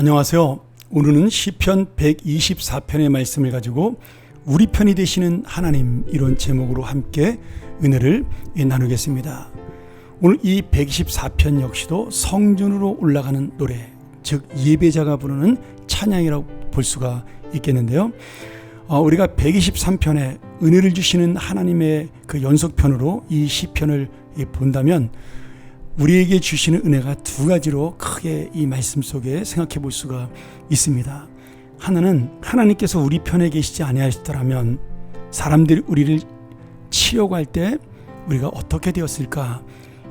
안녕하세요. 오늘은 시편 124편의 말씀을 가지고 우리 편이 되시는 하나님 이런 제목으로 함께 은혜를 나누겠습니다. 오늘 이 124편 역시도 성전으로 올라가는 노래, 즉 예배자가 부르는 찬양이라고 볼 수가 있겠는데요. 어, 우리가 123편에 은혜를 주시는 하나님의 그 연속편으로 이 시편을 본다면 우리에게 주시는 은혜가 두 가지로 크게 이 말씀 속에 생각해 볼 수가 있습니다. 하나는 하나님께서 우리 편에 계시지 아니하시더라면 사람들이 우리를 치려고 할 때 우리가 어떻게 되었을까?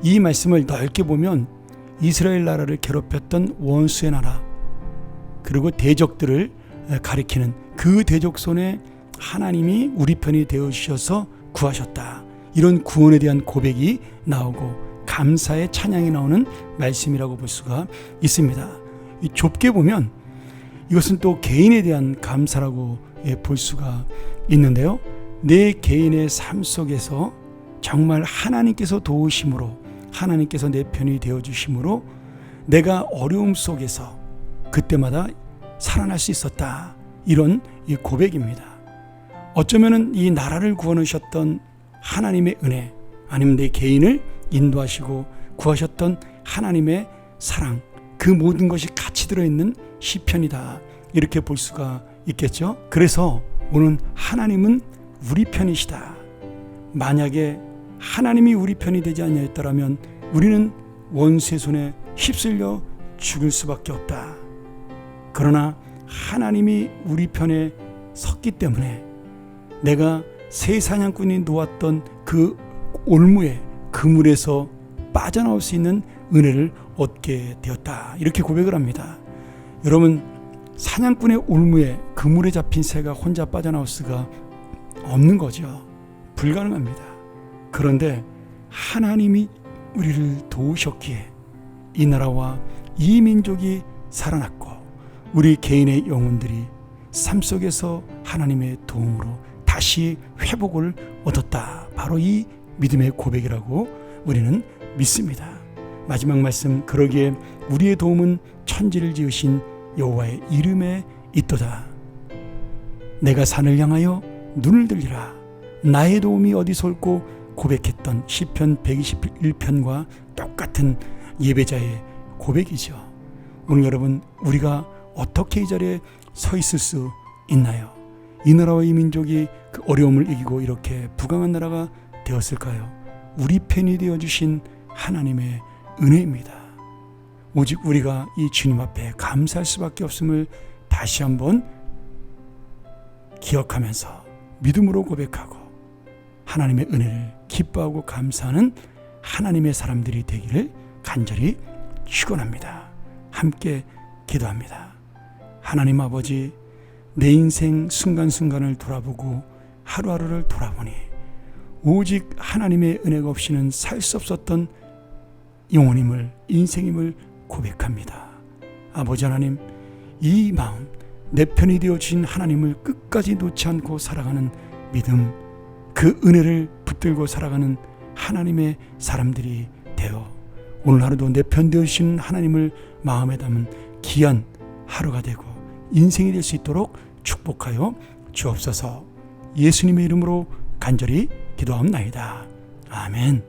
이 말씀을 넓게 보면 이스라엘 나라를 괴롭혔던 원수의 나라 그리고 대적들을 가리키는 그 대적 손에 하나님이 우리 편이 되어 주셔서 구하셨다. 이런 구원에 대한 고백이 나오고 감사의 찬양이 나오는 말씀이라고 볼 수가 있습니다. 좁게 보면 이것은 또 개인에 대한 감사라고 예, 볼 수가 있는데요. 내 개인의 삶 속에서 정말 하나님께서 도우심으로 하나님께서 내 편이 되어 주심으로 내가 어려움 속에서 그때마다 살아날 수 있었다. 이런 고백입니다. 어쩌면은 이 나라를 구원하셨던 하나님의 은혜 아니면 내 개인을 인도하시고 구하셨던 하나님의 사랑 그 모든 것이 같이 들어있는 시편이다 이렇게 볼 수가 있겠죠. 그래서 오늘 하나님은 우리 편이시다. 만약에 하나님이 우리 편이 되지 아니하였더라면 우리는 원수의 손에 휩쓸려 죽을 수밖에 없다. 그러나 하나님이 우리 편에 섰기 때문에 내가 새 사냥꾼이 놓았던 그 올무에 그물에서 빠져나올 수 있는 은혜를 얻게 되었다. 이렇게 고백을 합니다. 여러분, 사냥꾼의 올무에 그물에 잡힌 새가 혼자 빠져나올 수가 없는 거죠. 불가능합니다. 그런데 하나님이 우리를 도우셨기에 이 나라와 이 민족이 살아났고 우리 개인의 영혼들이 삶 속에서 하나님의 도움으로 다시 회복을 얻었다. 바로 이 믿음의 고백이라고 우리는 믿습니다. 마지막 말씀 그러기에 우리의 도움은 천지를 지으신 여호와의 이름에 있도다. 내가 산을 향하여 눈을 들리라. 나의 도움이 어디서 올고 고백했던 시편 121편과 똑같은 예배자의 고백이죠. 오늘 여러분 우리가 어떻게 이 자리에 서 있을 수 있나요? 이 나라와 이 민족이 그 어려움을 이기고 이렇게 부강한 나라가 되었을까요? 우리 편이 되어 주신 하나님의 은혜입니다. 오직 우리가 이 주님 앞에 감사할 수밖에 없음을 다시 한번 기억하면서 믿음으로 고백하고 하나님의 은혜를 기뻐하고 감사하는 하나님의 사람들이 되기를 간절히 축원합니다. 함께 기도합니다. 하나님 아버지 내 인생 순간순간을 돌아보고 하루하루를 돌아보니 오직 하나님의 은혜가 없이는 살 수 없었던 영혼임을 인생임을 고백합니다. 아버지 하나님 이 마음 내 편이 되어 주신 하나님을 끝까지 놓지 않고 살아가는 믿음 그 은혜를 붙들고 살아가는 하나님의 사람들이 되어 오늘 하루도 내 편 되어 주신 하나님을 마음에 담은 귀한 하루가 되고 인생이 될 수 있도록 축복하여 주옵소서 예수님의 이름으로 간절히 기도합나이다. 아멘.